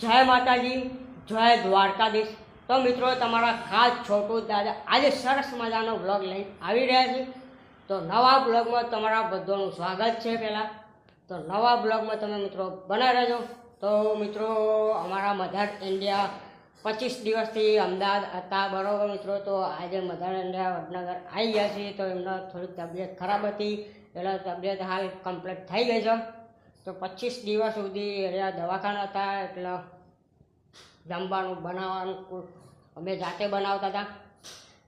જય માતાજી, જય દ્વારકાધીશ. તો મિત્રો, તમારા ખાસ છોટું દાદા આજે સરસ મજાનો બ્લોગ લઈને આવી રહ્યા છે. તો નવા બ્લોગમાં તમારા બધાનું સ્વાગત છે પહેલાં. તો નવા બ્લોગમાં તમે મિત્રો બનાવી રહેજો. તો મિત્રો, અમારા મધર ઇન્ડિયા પચીસ દિવસથી અમદાવાદ હતા, બરાબર મિત્રો? તો આજે મધર ઇન્ડિયા વડનગર આવી ગયા છીએ, તો એમનો થોડીક તબિયત ખરાબ હતી. એટલે તબિયત હાલ કમ્પ્લીટ થઈ ગઈ છે. તો પચીસ દિવસ સુધી રહ્યા દવાખાના હતા એટલે જમવાનું બનાવવાનું અમે જાતે બનાવતા હતા.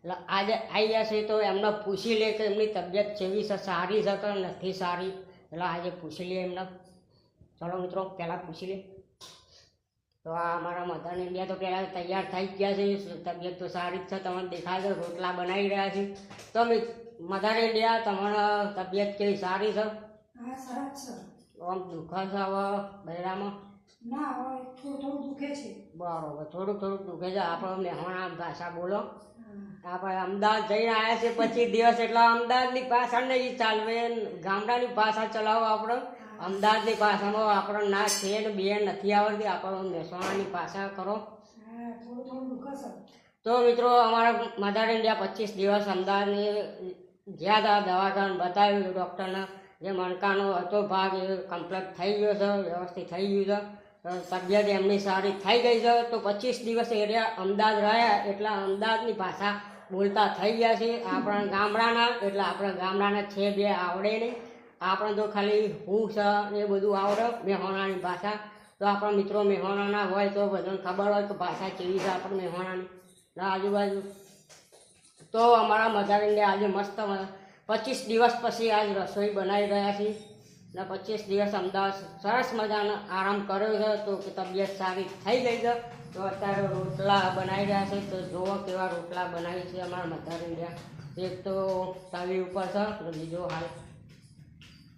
એટલે આજે આવી ગયા તો એમને પૂછી લે કે એમની તબિયત કેવી છે? સારી છે કે નથી સારી? એટલે આજે પૂછી લઈએ એમને. ચલો મિત્રો, પહેલાં પૂછી લે. તો આ અમારા મધર ઇન્ડિયા તો પહેલાં તૈયાર થઈ ગયા છે તબિયત તો સારી જ છે? તમને દેખાય છે, રોટલા બનાવી રહ્યા છે. તો મધર ઇન્ડિયા તમારા તબિયત કેવી? સારી છે. આમ દુખે હવે બૈરામાં ના હવે થોડું થોડું દુખે છે. બરાબર થોડું થોડું દુખે છે. આપણે મહેમાના ભાષા બોલો. આપણે અમદાવાદ જઈને આવ્યા છે પછી દિવસ એટલે અમદાવાદની ભાષા નહીં ચાલવે ગામડાની ભાષા ચલાવો આપણે. અમદાવાદની ભાષામાં આપણે ના છે ને બે નથી આવડતી. આપણે મહેસાણાની ભાષા કરો. થોડું થોડું દુખે તો મિત્રો અમારા મધર ઇન્ડિયા પચીસ દિવસ અમદાવાદની ગયા હતા દવાખાને બતાવ્યું ડૉક્ટરને. જે મણકાનો હતો ભાગ, એ કમ્પ્લીટ થઈ ગયો છે, વ્યવસ્થિત થઈ ગયું છે. તબિયત એમની સારી થઈ ગઈ છે, તો પચીસ દિવસ એરિયા અમદાવાદ રહ્યા, એટલે અમદાવાદની ભાષા બોલતા થઈ ગયા છે આપણા ગામડાના, એટલે આપણા ગામડાના છે બે આવડે નહીં. આપણે તો ખાલી હું છે એ બધું આવડે મહેમાનાની ભાષા. તો આપણા મિત્રો મહેમાનાના હોય તો બધાને ખબર હોય કે ભાષા કેવી છે આપણે મહેમાનાની ના આજુબાજુ તો અમારા મધર ઇન્ડિયા આજે મસ્ત પચીસ દિવસ પછી આજ રસોઈ બનાવી રહ્યા છીએ. ને પચીસ દિવસ અમદાવાદ સરસ મજાનો આરામ કર્યો છે. તો કે તબિયત સારી થઈ ગઈ છે. તો અત્યારે રોટલા બનાવી રહ્યા છે. તો જુઓ કેવા રોટલા બનાવી છે અમારા મધર ઇન્ડિયા એક તો તવી ઉપર છે બીજો હાલ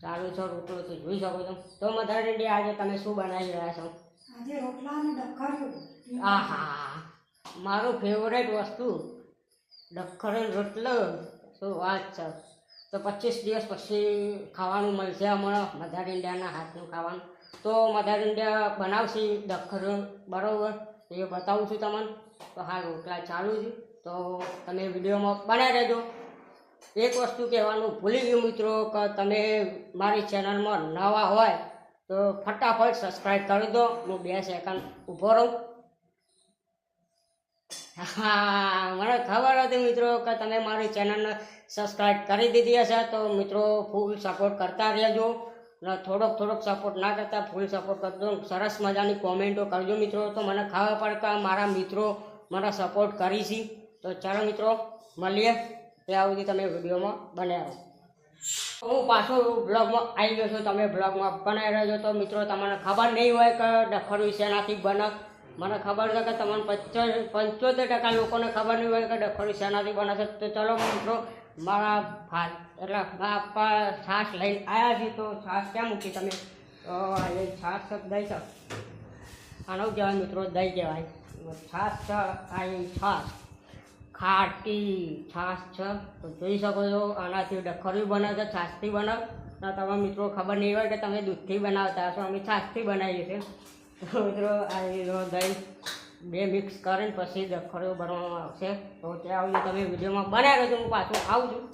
ચાલુ છે રોટલો. તો જોઈ શકો છો. તો મધર ઇન્ડિયા આજે તમે શું બનાવી રહ્યા છો? આજે રોટલા અને ડખર્યું આહા. મારું ફેવરેટ વસ્તુ ડખરણ રોટલો. શું વાત છે. તો પચીસ દિવસ પછી ખાવાનું મળશે હમણાં, મધર ઇન્ડિયાના હાથનું ખાવાનું. તો મધર ઇન્ડિયા બનાવશે દખર બરાબર? એ બતાવું છું તમને. તો હા, રોટલા ચાલુ છે. તો તમે વિડીયોમાં બનાવી રહેજો. એક વસ્તુ કહેવાનું, ભૂલી ગયું મિત્રો કે તમે મારી ચેનલમાં નવા હોય તો ફટાફટ સબસ્ક્રાઈબ કરી દો. હું બે સેકન્ડ ઊભો રહું. હા, મને ખબર હતી મિત્રો કે તમે મારી ચેનલને સબસ્ક્રાઈબ કરી દીધી હશે તો મિત્રો ફૂલ સપોર્ટ કરતા રહેજો ને થોડોક થોડોક સપોર્ટ ના કરતા ફૂલ સપોર્ટ કરજો સરસ મજાની કોમેન્ટો કરજો મિત્રો. તો મને ખબર પડે કે મારા મિત્રો મને સપોર્ટ કરી છે. તો ચાલો મિત્રો, મળીએ. ત્યાં સુધી તમે વિડીયોમાં બનાવો. હું પાછો બ્લોગમાં આવી ગયો છું. તમે બ્લોગમાં બનાવી રહ્યો છો તો મિત્રો, તમને ખબર નહીં હોય કે ડખરું શેનાથી બને મને ખબર છે કે તમને પચો પંચોતેર ટકા લોકોને ખબર નહીં હોય કે ડખરું શેનાથી બને છે. તો ચલો મિત્રો, મારા ભાઈ એટલે બાપા છાશ લઈને આવ્યા છીએ. તો છાશ ક્યાં મૂકી તમે? તો એ છાશ દઈ છે. આનો કહેવાય મિત્રો, દઈ કહેવાય. છાશ છે, આ છાશ. ખાટી છાશ છે. તો જોઈ શકો છો, આનાથી ડખરું બને છે, છાશથી બને. તો તમે મિત્રો, ખબર નહીં હોય કે તમે દૂધથી બનાવતા હશો. અમે છાશથી બનાવીએ છીએ. મિત્રો આ દહીં બે મિક્સ કરીને પછી ડખરું બનાવવામાં આવશે. તો ત્યાં આવજો તમે વિડીયોમાં બનાવી રહેજો હું પાછું આવું છું.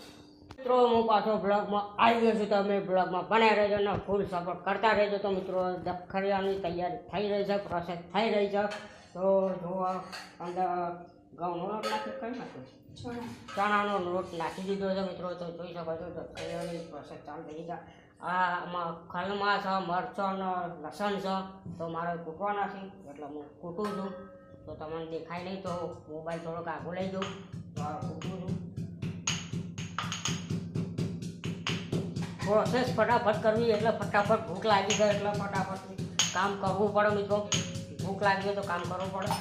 મિત્રો હું પાછો બ્લોગમાં આવી ગયો છું. તમે બ્લોગમાં બનાવી રહેજો ને ફૂલ સપોર્ટ કરતા રહેજો. તો મિત્રો દખરિયાની તૈયારી થઈ રહી છે પ્રોસેસ થઈ રહી છે. તો જોવા અંદર ઘઉંનો લોટ નાખી કઈ નાખ્યો ચણાનો લોટ નાખી દીધો છે મિત્રો. તો જોઈ શકો છો દખરિયાની પ્રોસેસ ચાલુ થઈ આ આમાં ખલમાં છે મરચો લસણ છે, તો મારે કૂટવાના છે, એટલે હું કૂટું છું. તો તમને દેખાય નહીં તો મોબાઈલ થોડોક આગળ લઈ જાઉં. તો કૂટું છું. પ્રોસેસ ફટાફટ કરવી એટલે ફટાફટ ભૂખ લાગી જાય એટલે ફટાફટ કામ કરવું પડે મિત્રો. ભૂખ લાગી હોય તો કામ કરવું પડે.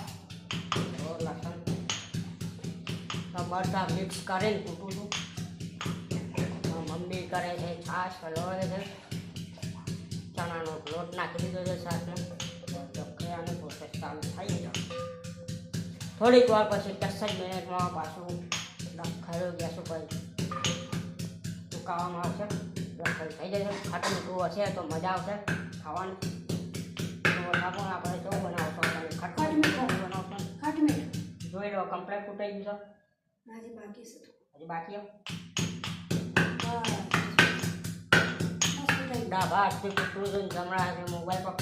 લસણ મરચાં મિક્સ કરીને કૂટું છું. કરે છે છાશ હલવાડે છે ચણાનો લોટ નાખી દીધો છે છાશમાં અને પ્રોસેસ ચાલુ થઈ જાય થોડીક વાર પછી દસ જ મિનિટમાં પાછું ખાયો ગેસ ઉપર સુકાવામાં આવશે. રસોઈ થઈ જશે. ખાટું મીઠું હશે તો મજા આવશે ખાવાની. તો પણ. આપણે જો બનાવશો જો કમ્પ્લેટ ફૂટાઈ ગયું આજે બાકી છે છે હજી બાકી હો? ડાબા હાથથી કૂટવું છે ને જમણા હાથે મોબાઈલ બસ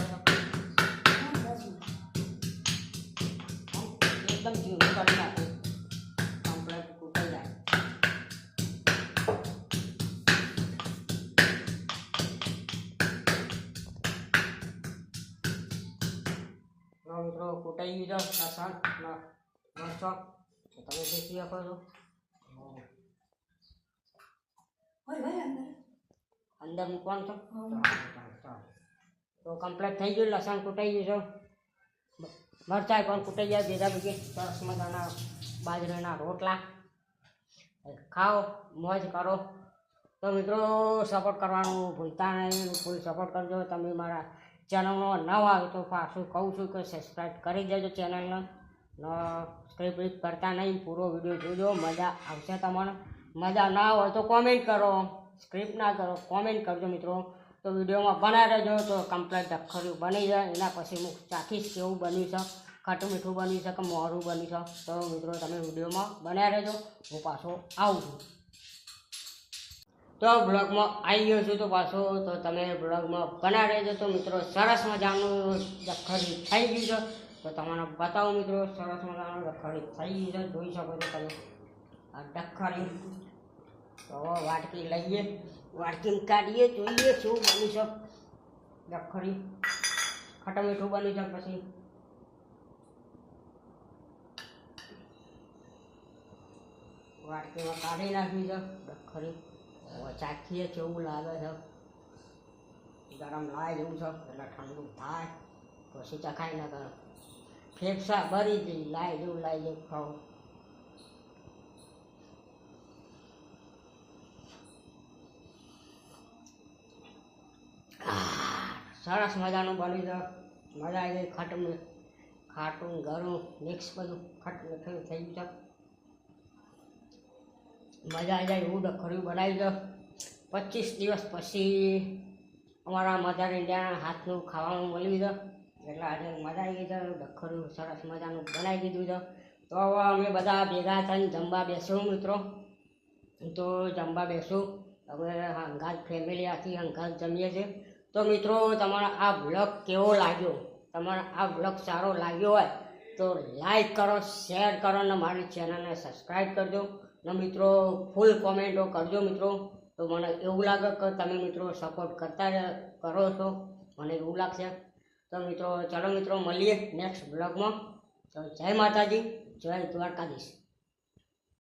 એકદમ ઝીણું કરી નાખે કમ્પ્લેટ કૂટાઈ જાય મિત્રો, કૂટાઈ ગયું છે. લસણ તમે દેખી શકો છો. હોય અંદર. અંદર મૂકવાનું છે તો કમ્પ્લીટ થઈ ગયું લસણ કૂટાઈ ગયું છે. મરચાં પણ કૂટાઈ જાય ભેગા ભેગી. સરસ મજાના બાજરાના રોટલા. ખાઓ મોજ કરો. તો મિત્રો સપોર્ટ કરવાનું ભૂલતા નહીં. ફૂલ સપોર્ટ કરજો. તમે મારા ચેનલનો ન આવે તો પાછું કહું છું કે સબસ્ક્રાઈબ કરી દેજો ચેનલને સ્ક્રિપ્ટ કરતા નહીં. પૂરો વીડિયો જોજો. મજા આવશે તમને. મજા ના હોય તો કોમેન્ટ કરો. સ્ક્રિપ્ટ ના કરો, કોમેન્ટ કરજો મિત્રો. તો વિડીયોમાં બનાવી રહેજો, તો કમ્પ્લેટ અક્ષર્યું બની જાય. એના પછી હું ચાખીશ કેવું બન્યું છે, ખાટું મીઠું બન્યું છે કે મોરું બન્યું છે. તો મિત્રો તમે વિડીયોમાં બનાવી રહેજો. હું પાછો આવું છું. તો બ્લોગમાં આવી ગયો છું તો પાછો. તો તમે બ્લોગમાં બનાવી રહેજો. તો મિત્રો સરસ મજાનું દખડી થઈ ગયું છે. તો તમને બતાવો મિત્રો, સરસ મજાનું દખડી થઈ ગયું છે. જોઈ શકો છો તમે. આ દખડી તો વાટકી લઈએ વાટકી કાઢીએ, જોઈએ શું બની છે. દખડી ખટા મીઠું બની છે પછી. વાટકીમાં કાઢી નાખી છે હવે ચાખીએ કેવું લાગે છે. ગરમ લાય જેવું છે, એટલે ઠંડુ થાય. પછી ચખાઈ ના કરો ફેફસા ભરી જઈ લાય જેવું લાય જેવું ખાવ આહ, સરસ મજાનું બની છે મજા આવી ગઈ ખટ મી- ખાટું ગરું મિક્સ બધું ખટ મીઠું થઈ ગયું મજા આવી જાય એવું ડખર્યું બનાવી દો. પચીસ દિવસ પછી અમારા મધર ઇન્ડિયાના હાથનું ખાવાનું મળી દો એટલે આજે મજા આવી ગઈ છે. ડખર્યું સરસ મજાનું બનાવી દીધું છે. તો હવે અમે બધા ભેગા થઈને જમવા બેસું મિત્રો. તો જમવા બેસું. હવે હંગાત ફેમિલી આખી હંગાત જમીએ છીએ. તો મિત્રો, તમારો આ બ્લોગ કેવો લાગ્યો? તમારો આ બ્લોગ સારો લાગ્યો હોય તો લાઈક કરો શેર કરો અને મારી ચેનલને સબસ્ક્રાઈબ કરજો. ને મિત્રો ફૂલ કોમેન્ટો કરજો મિત્રો. તો મને એવું લાગે કે તમે મિત્રો સપોર્ટ કરતા કરો છો. મને એવું લાગશે. તો મિત્રો, ચલો મિત્રો, મળીએ નેક્સ્ટ બ્લોગમાં તો જય માતાજી, જય દ્વારકાધીશ.